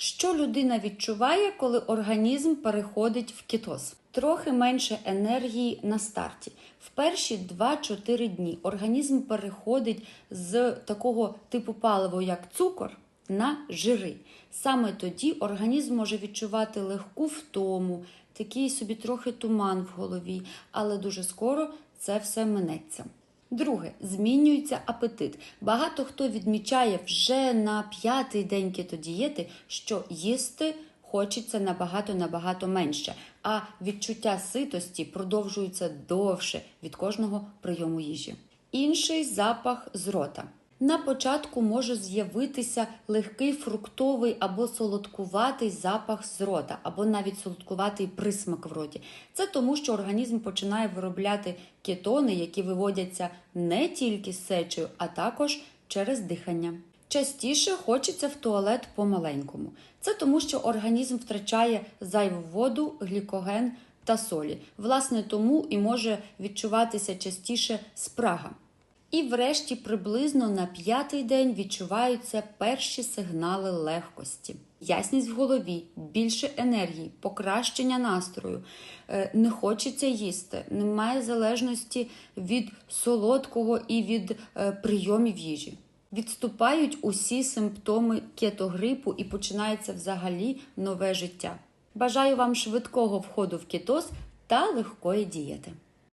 Що людина відчуває, коли організм переходить в кетоз? Трохи менше енергії на старті. В перші 2-4 дні організм переходить з такого типу палива, як цукор, на жири. Саме тоді організм може відчувати легку втому, такий собі трохи туман в голові, але дуже скоро це все минеться. Друге, змінюється апетит. Багато хто відмічає вже на п'ятий день кетодієти, що їсти хочеться набагато набагато менше, а відчуття ситості продовжується довше від кожного прийому їжі. Інший запах з рота. На початку може з'явитися легкий фруктовий або солодкуватий запах з рота, або навіть солодкуватий присмак в роті. Це тому, що організм починає виробляти кетони, які виводяться не тільки з сечею, а також через дихання. Частіше хочеться в туалет по-маленькому. Це тому, що організм втрачає зайву воду, глікоген та солі. Власне, тому і може відчуватися частіше спрага. І врешті приблизно на п'ятий день відчуваються перші сигнали легкості. Ясність в голові, більше енергії, покращення настрою, Е, не хочеться їсти, немає залежності від солодкого і від е, прийомів їжі. Відступають усі симптоми кетогрипу і починається взагалі нове життя. Бажаю вам швидкого входу в кетоз та легкої дієти.